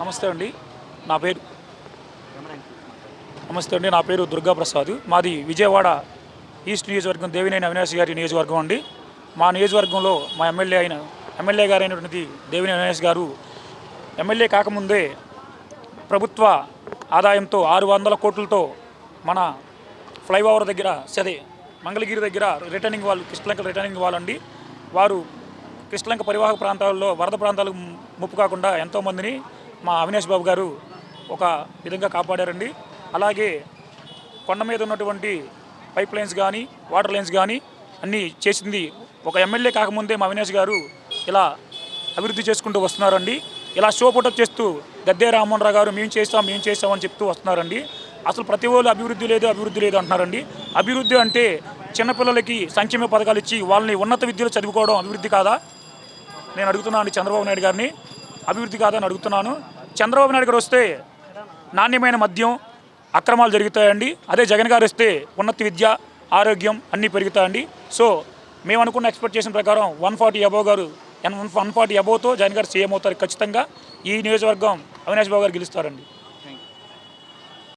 నమస్తే అండి నా పేరు. నమస్తే అండి నా పేరు దుర్గా ప్రసాద్ మాది విజయవాడ ఈస్ట్ నియోజకవర్గం దేవినేని అవినాష్ గారి నియోజకవర్గం అండి. మా నియోజకవర్గంలో మా ఎమ్మెల్యే అయిన ఎమ్మెల్యే గారు అయినటువంటి దేవినేని అవినాష్ గారు ఎమ్మెల్యే కాకముందే ప్రభుత్వ ఆదాయంతో ఆరు వందల కోట్లతో మన ఫ్లైఓవర్ దగ్గర సరే మంగళగిరి దగ్గర రిటర్నింగ్ వాళ్ళు కృష్ణలంక రిటర్నింగ్ వాళ్ళండి. వారు కృష్ణలంక పరివాహక ప్రాంతాల్లో వరద ప్రాంతాలకు ముప్పు కాకుండా ఎంతోమందిని మా అవినాష్ బాబు గారు ఒక విధంగా కాపాడారండి. అలాగే కొండ మీద ఉన్నటువంటి పైప్ లైన్స్ కానీ వాటర్ లైన్స్ కానీ అన్నీ చేసింది ఒక ఎమ్మెల్యే కాకముందే మా అవినాష్ గారు ఇలా అభివృద్ధి చేసుకుంటూ వస్తున్నారండి. ఇలా షో పుటప్ చేస్తూ గద్దే రామ్మోహన్ రావు గారు మేము చేస్తాం మేము చేస్తామని చెప్తూ వస్తున్నారండి. అసలు ప్రతి వాళ్ళు అభివృద్ధి లేదు అభివృద్ధి లేదు అంటున్నారండి. అభివృద్ధి అంటే చిన్నపిల్లలకి సంక్షేమ పథకాలు ఇచ్చి వాళ్ళని ఉన్నత విద్యలో చదువుకోవడం అభివృద్ధి కాదా? నేను అడుగుతున్నాను చంద్రబాబు నాయుడు గారిని. అభివృద్ధి కాదని అడుగుతున్నాను. చంద్రబాబు నాయుడు గారు వస్తే నాణ్యమైన మద్యం అక్రమాలు జరుగుతాయండి. అదే జగన్ గారు వస్తే ఉన్నత విద్య ఆరోగ్యం అన్నీ పెరుగుతాయండి. సో మేము అనుకున్న ఎక్స్పెక్ట్ చేసిన ప్రకారం వన్ ఫార్టీ అబోవ్ గారు వన్ ఫార్టీ అబోవ్తో జగన్ గారు సీఎం అవుతారు ఖచ్చితంగా. ఈ నియోజకవర్గం అవినాష్ బాబు గారు గెలుస్తారండి.